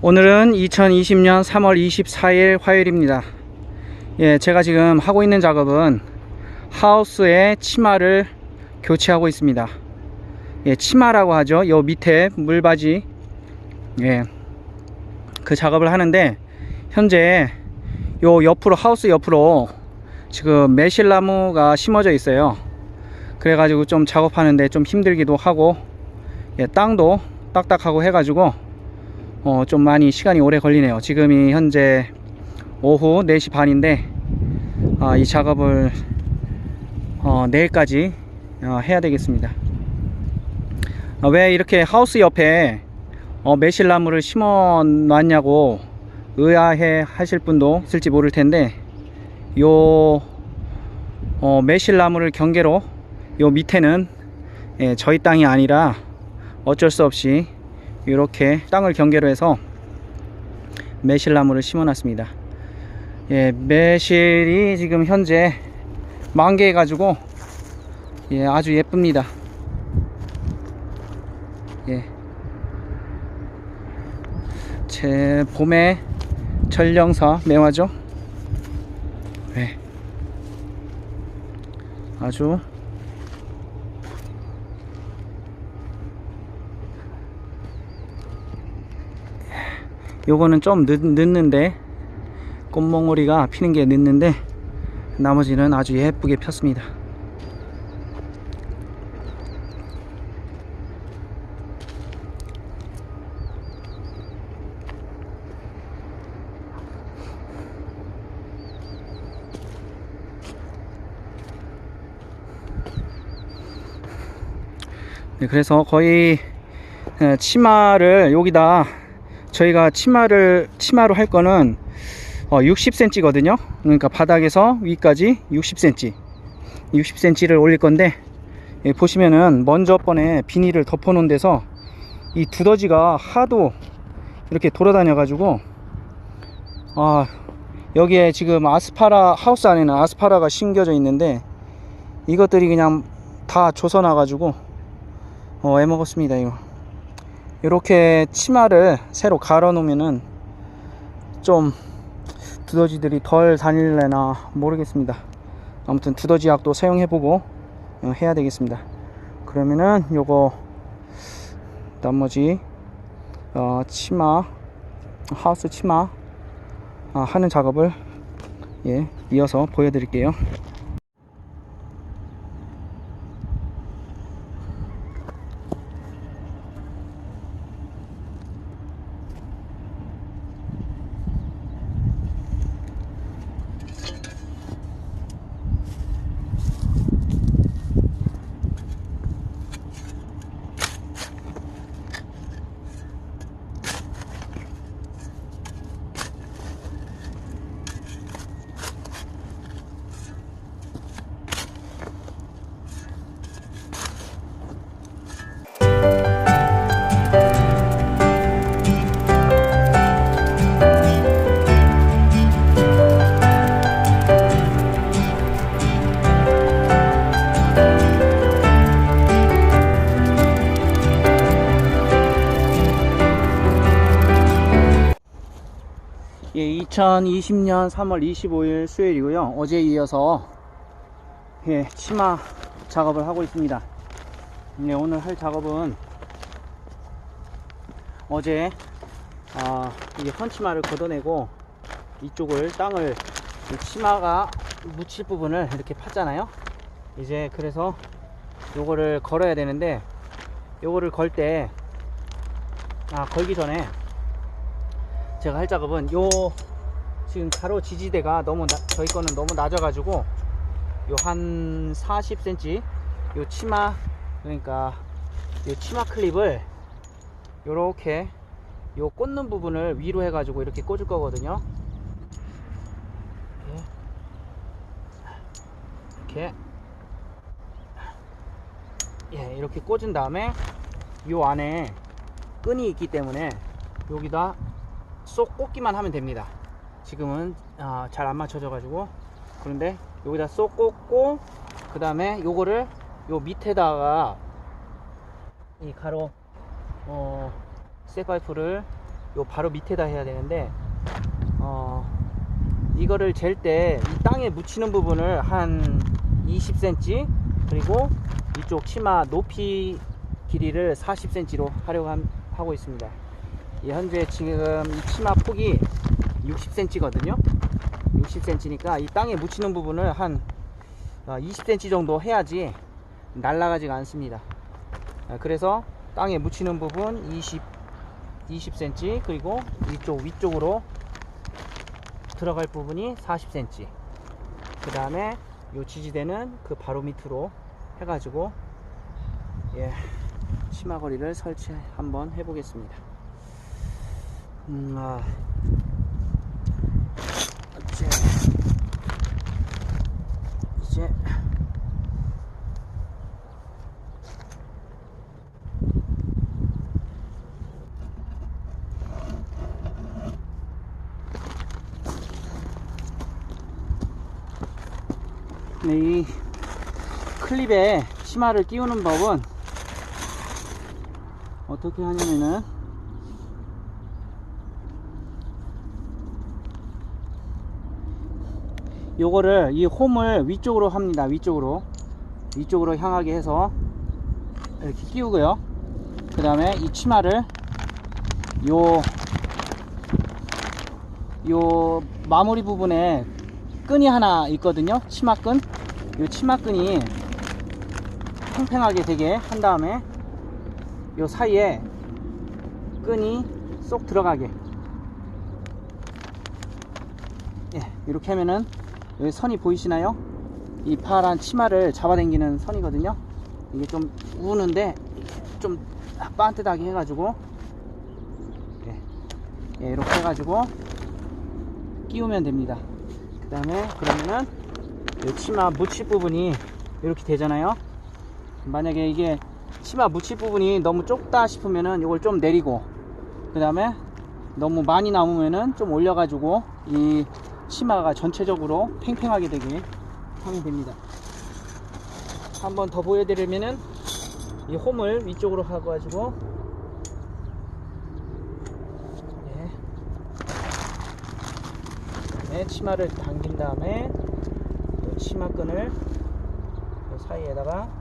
오늘은 2020년 3월 24일 화요일입니다. 예, 제가 지금 하고 있는 작업은 하우스에 치마를 교체하고 있습니다. 예, 치마라고 하죠. 요 밑에 물바지. 예. 그 작업을 하는데 현재 요 옆으로 하우스 옆으로 지금 매실나무가 심어져 있어요. 그래가지고 좀 작업하는데 좀 힘들기도 하고 예, 땅도 딱딱하고 해가지고 어, 좀 많이 시간이 오래 걸리네요. 지금이 현재 오후 4시 반인데 아, 이 작업을 어, 내일까지 어, 해야 되겠습니다. 아, 왜 이렇게 하우스 옆에 어, 매실나무를 심어 놨냐고 의아해 하실 분도 있을지 모를 텐데 요 어, 매실나무를 경계로 요 밑에는 예, 저희 땅이 아니라 어쩔 수 없이 이렇게 땅을 경계로 해서 매실나무를 심어 놨습니다. 예, 매실이 지금 현재 만개해 가지고 예, 아주 예쁩니다. 예. 제 봄의 전령사 매화죠. 네. 아주 요거는 좀 늦, 늦는데 꽃몽오리가 피는 게 늦는데 나머지는 아주 예쁘게 폈습니다. 네, 그래서 거의 에, 치마를 여기다 저희가 치마를 치마로 할 거는 어, 60cm 거든요. 그러니까 바닥에서 위까지 60cm 60cm를 올릴 건데 예, 보시면은 먼저 번에 비닐을 덮어 놓은 데서 이 두더지가 하도 이렇게 돌아다녀 가지고 아 여기에 지금 아스파라 하우스 안에는 아스파라가 심겨져 있는데 이것들이 그냥 다 조서 나 가지고 어, 애먹었습니다 이거 이렇게 치마를 새로 갈아 놓으면은 좀 두더지들이 덜 다닐래나 모르겠습니다. 아무튼 두더지 약도 사용해보고 어, 해야 되겠습니다. 그러면은 요거 나머지 어, 치마 하우스 치마 아, 하는 작업을 예, 이어서 보여드릴게요 2020년 3월 25일 수요일이고요. 어제에 이어서 예, 치마 작업을 하고 있습니다. 네, 오늘 할 작업은 어제 아, 이 헌치마를 걷어내고 이쪽을 땅을 이 치마가 묻힐 부분을 이렇게 팠잖아요. 이제 그래서 요거를 걸어야 되는데 요거를 걸 때 아, 걸기 전에 제가 할 작업은 요 지금 가로 지지대가 너무 나, 저희 거는 너무 낮아가지고 요 한 40cm 요 치마 그러니까 요 치마 클립을 요렇게 요 꽂는 부분을 위로 해가지고 이렇게 꽂을 거거든요 이렇게 예 이렇게 꽂은 다음에 요 안에 끈이 있기 때문에 여기다 쏙 꽂기만 하면 됩니다. 지금은 아, 잘안 맞춰져 가지고 그런데 여기다 쏙 꽂고 그 다음에 요거를 요 밑에다가 이 가로 어, 쇠파이프를 요 바로 밑에다 해야 되는데 어 이거를 잴 때 이 땅에 묻히는 부분을 한 20cm 그리고 이쪽 치마 높이 길이를 40cm로 하려고 함- 하고 있습니다. 이 현재 지금 이 치마 폭이 60cm거든요. 60cm니까 이 땅에 묻히는 부분을 한 20cm 정도 해야지 날아가지가 않습니다. 아, 그래서 땅에 묻히는 부분 20, 20cm 그리고 이쪽 위쪽으로 들어갈 부분이 40cm 그 다음에 요 지지대는 그 바로 밑으로 해가지고 예 치마거리를 설치 한번 해보겠습니다 음, 아. 이제 이제 네, 이 클립에 치마를 끼우는 법은 어떻게 하냐면은 요거를 이 홈을 위쪽으로 합니다. 위쪽으로. 위쪽으로 향하게 해서 이렇게 끼우고요. 그 다음에 이 치마를 요 요 마무리 부분에 끈이 하나 있거든요. 치마끈. 요 치마끈이 팽팽하게 되게 한 다음에 요 사이에 끈이 쏙 들어가게. 예, 이렇게 하면은 여기 선이 보이시나요? 이 파란 치마를 잡아당기는 선이거든요. 이게 좀 우는데 좀 반듯하게 해가지고 예, 예, 이렇게 해가지고 끼우면 됩니다. 그 다음에 그러면은 이 치마 묻힐 부분이 이렇게 되잖아요 만약에 이게 치마 묻힐 부분이 너무 좁다 싶으면은 이걸 좀 내리고 그 다음에 너무 많이 남으면은 좀 올려가지고 이 치마가 전체적으로 팽팽하게 되게 하면 됩니다 한번 더 보여드리면은 이 홈을 위쪽으로 하고 가지고 예. 네, 치마를 당긴 다음에 이 치마끈을 이 사이에다가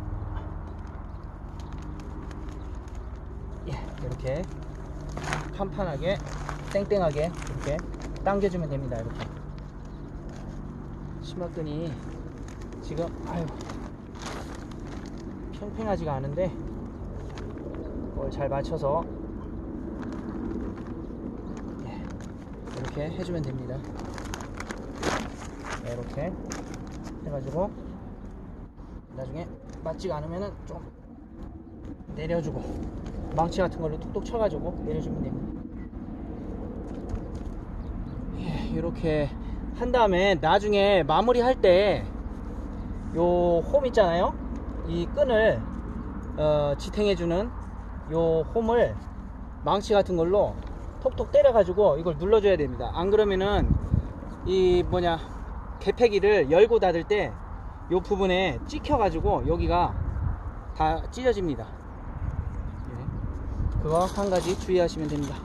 이렇게 판판하게 땡땡하게 이렇게 당겨주면 됩니다. 이렇게 치마끈이 지금 아유 팽팽하지가 않은데 그걸 잘 맞춰서 예, 이렇게 해주면 됩니다. 네, 이렇게 해가지고 나중에 맞지가 않으면은 좀 내려주고 망치 같은 걸로 톡톡 쳐가지고 내려주면 됩니다. 예, 이렇게 한 다음에 나중에 마무리 할때 요 홈 있잖아요. 이 끈을 어, 지탱해주는 요 홈을 망치 같은 걸로 톡톡 때려 가지고 이걸 눌러줘야 됩니다. 안 그러면은 이 뭐냐 개폐기를 열고 닫을 때 요 부분에 찍혀 가지고 여기가 다 찢어집니다. 예. 그거 한 가지 주의하시면 됩니다.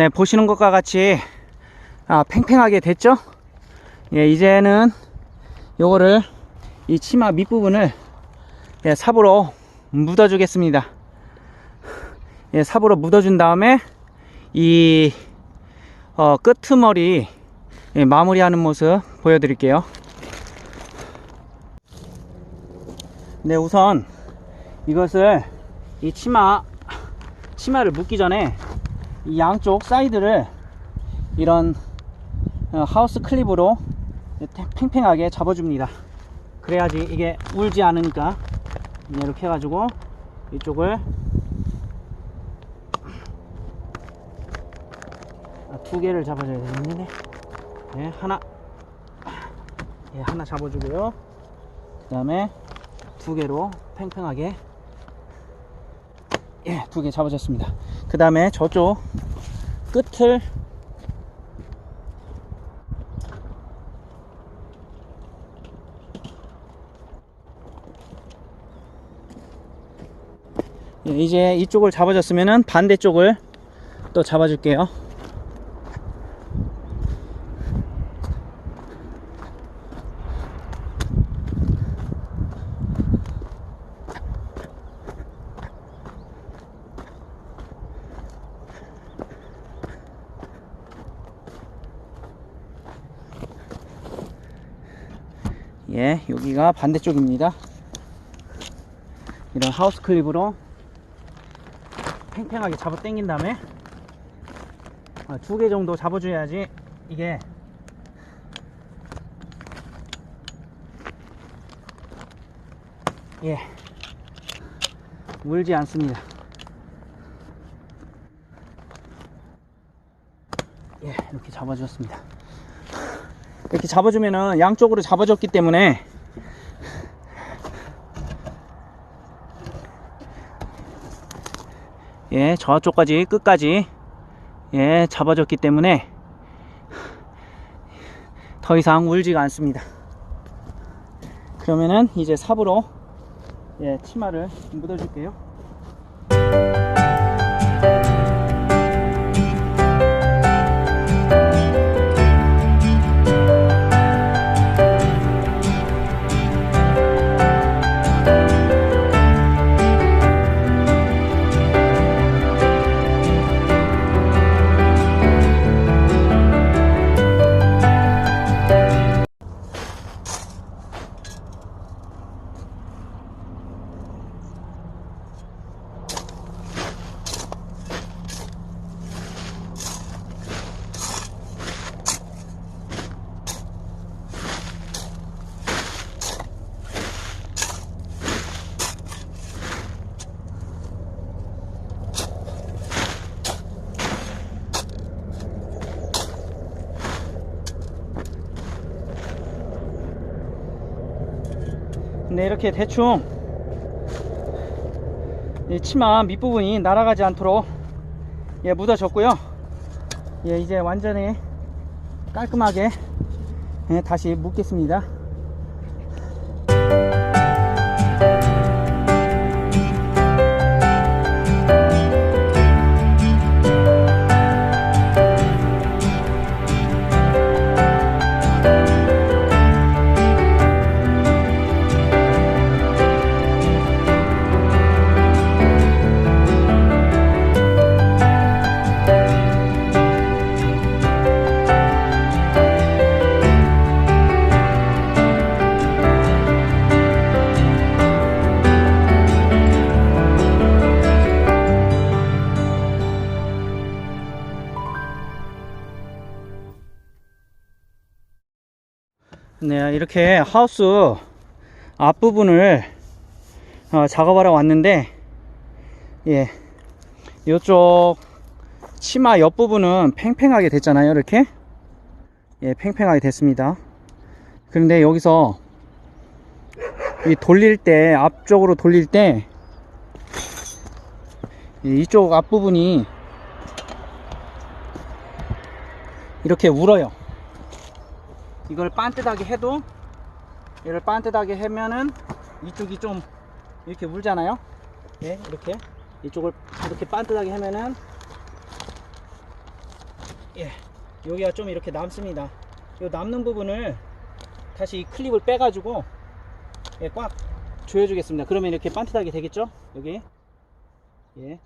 네, 보시는 것과 같이 아, 팽팽하게 됐죠? 예, 이제는 요거를 이 치마 밑부분을 예, 삽으로 묻어 주겠습니다. 예, 삽으로 묻어 준 다음에 이 어, 끄트머리 예, 마무리하는 모습 보여드릴게요. 네, 우선 이것을 이 치마 치마를 묶기 전에 이 양쪽 사이드를 이런 어, 하우스 클립으로 팽팽하게 잡아줍니다. 그래야지 이게 울지 않으니까 이렇게 해가지고 이쪽을 아, 두 개를 잡아줘야 되겠는데 네, 하나 예, 하나 잡아주고요. 그 다음에 두 개로 팽팽하게 예, 두 개 잡아줬습니다. 그 다음에 저쪽 끝을 예, 이제 이쪽을 잡아줬으면은 반대쪽을 또 잡아줄게요. 예, 여기가 반대쪽입니다. 이런 하우스 클립으로 팽팽하게 잡아 당긴 다음에 아, 두개 정도 잡아줘야지 이게 예 물지 않습니다. 예 이렇게 잡아주었습니다. 이렇게 잡아주면은 양쪽으로 잡아줬기 때문에 예 저쪽까지 끝까지 예 잡아줬기 때문에 더 이상 울지가 않습니다. 그러면은 이제 삽으로 예 치마를 묻어 줄게요 네 이렇게 대충 이 치마 밑부분이 날아가지 않도록 예 묻어졌고요. 예 이제 완전히 깔끔하게 예, 다시 묶겠습니다 네, 이렇게 하우스 앞부분을 어, 작업하러 왔는데, 예, 이쪽 치마 옆부분은 팽팽하게 됐잖아요, 이렇게. 예, 팽팽하게 됐습니다. 그런데 여기서 이 돌릴 때, 앞쪽으로 돌릴 때, 이- 이쪽 앞부분이 이렇게 울어요. 이걸 반듯하게 해도 얘를 반듯하게 하면은 이쪽이 좀 이렇게 물잖아요 예 이렇게 이쪽을 이렇게 반듯하게 하면은 예, 여기가 좀 이렇게 남습니다. 이 남는 부분을 다시 이 클립을 빼 가지고 예, 꽉 조여주겠습니다. 그러면 이렇게 반듯하게 되겠죠? 여기 예.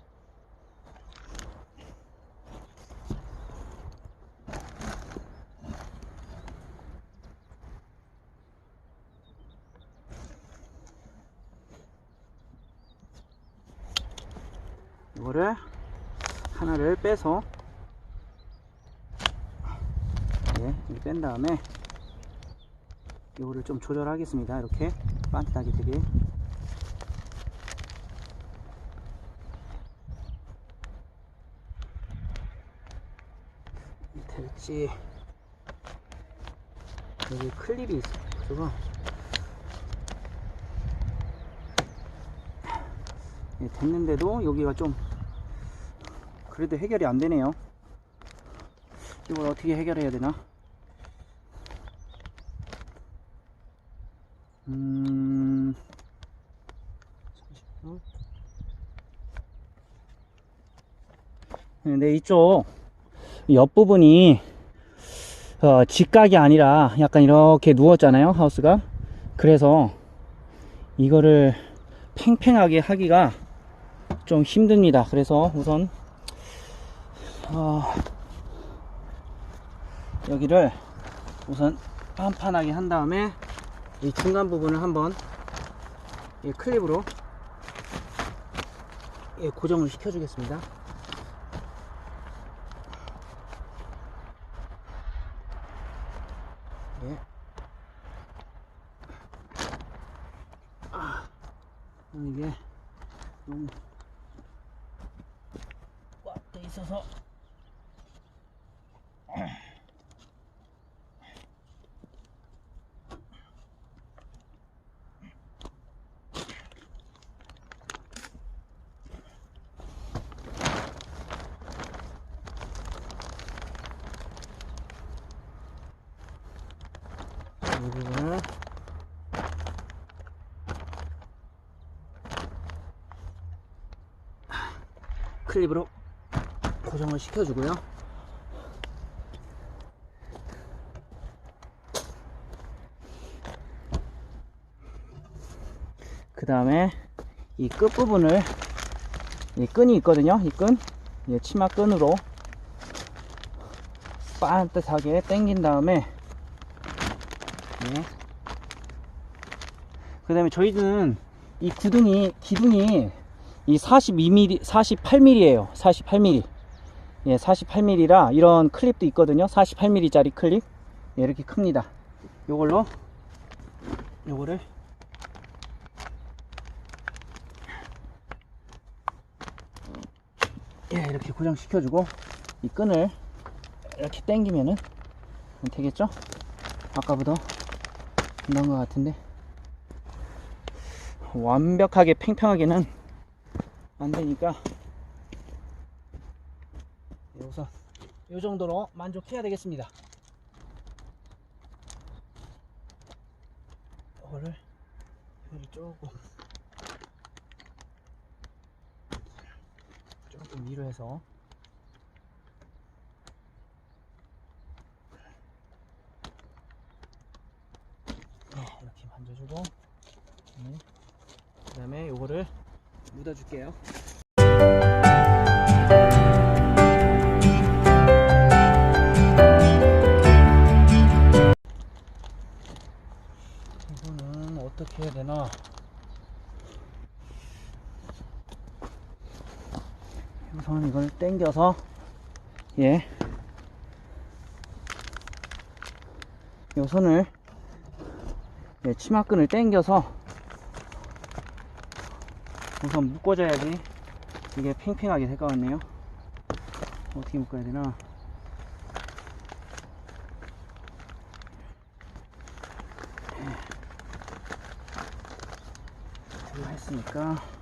이거를 하나를 빼서 예, 이렇게 뺀 다음에 이거를 좀 조절하겠습니다. 이렇게 반듯하게 되게. 될지? 여기 클립이 있어 저거. 예, 됐는데도 여기가 좀 그래도 해결이 안 되네요. 이걸 어떻게 해결해야 되나? 음. 네, 네, 이쪽 옆부분이 어, 직각이 아니라 약간 이렇게 누웠잖아요 하우스가. 그래서 이거를 팽팽하게 하기가 좀 힘듭니다. 그래서 우선 어, 여기를 우선 판판하게 한 다음에 이 중간 부분을 한번 이 클립으로 예, 고정을 시켜 주겠습니다 이 부분을 클립으로 고정을 시켜주고요. 그 다음에 이 끝부분을 이 끈이 있거든요. 이 끈, 이 치마 끈으로 반듯하게 당긴 다음에 그 다음에 저희는 이 구등이, 기둥이 이 42mm, 48mm에요. 48mm. 예, 48mm라 이런 클립도 있거든요. 48mm짜리 클립. 예, 이렇게 큽니다. 요걸로, 요거를 예, 이렇게 고정시켜주고 이 끈을 이렇게 당기면은 되겠죠? 아까보다 나은 것 같은데 완벽하게 팽팽하게는 안 되니까 우선 이 정도로 만족해야 되겠습니다. 이거를 이거를 조금 조금 위로 해서 네, 이렇게 만져주고 네. 그 다음에 요거를 묻어줄게요 이거는 어떻게 해야 되나 우선 이걸 당겨서 예. 요 손을 예, 치마끈을 당겨서 우선 묶어줘야지 이게 팽팽하게 될 것 같네요. 어떻게 묶어야 되나? 이거 했으니까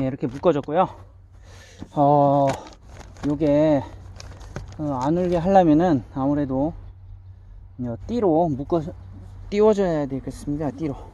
예, 이렇게 묶어줬고요. 어, 요게 어, 안 울게 하려면은 아무래도 요 띠로 묶어 띄워줘야 되겠습니다. 띠로.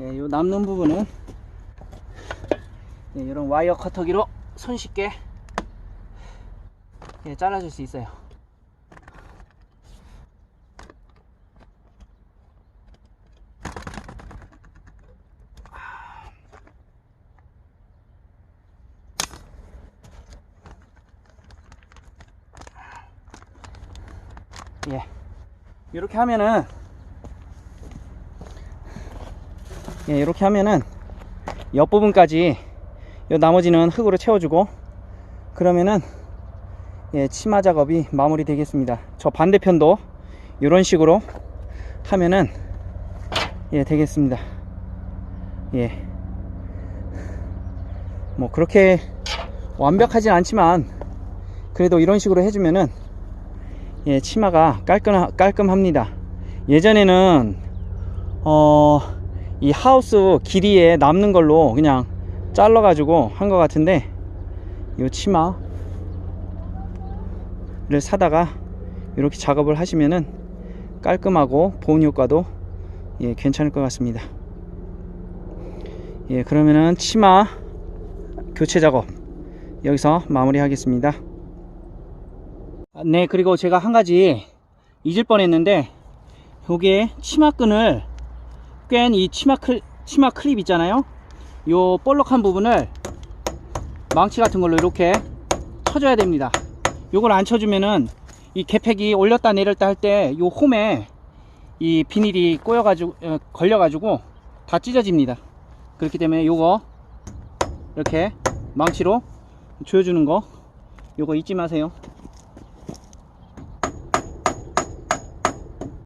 예, 요 남는 부분은 예, 이런 와이어 커터기로 손쉽게 예, 잘라줄 수 있어요. 예, 이렇게 하면은 예, 이렇게 하면은 옆부분까지 요 나머지는 흙으로 채워주고 그러면은 예, 치마 작업이 마무리 되겠습니다. 저 반대편도 이런 식으로 하면은 예, 되겠습니다. 예. 뭐 그렇게 완벽하진 않지만 그래도 이런 식으로 해주면은 예, 치마가 깔끔 깔끔합니다. 예전에는 어 이 하우스 길이에 남는 걸로 그냥 잘라 가지고 한 것 같은데 이 치마를 사다가 이렇게 작업을 하시면은 깔끔하고 보온 효과도 예, 괜찮을 것 같습니다. 예 그러면은 치마 교체 작업 여기서 마무리 하겠습니다. 네 그리고 제가 한 가지 잊을 뻔했는데 요게 치마끈을 꿰인 이 치마 클 치마 클립 있잖아요. 요 볼록한 부분을 망치 같은 걸로 이렇게 쳐줘야 됩니다. 요걸 안 쳐주면은 이 개팩이 올렸다 내렸다 할 때 요 홈에 이 비닐이 꼬여가지고 어, 걸려가지고 다 찢어집니다. 그렇기 때문에 요거 이렇게 망치로 조여주는 거 요거 잊지 마세요.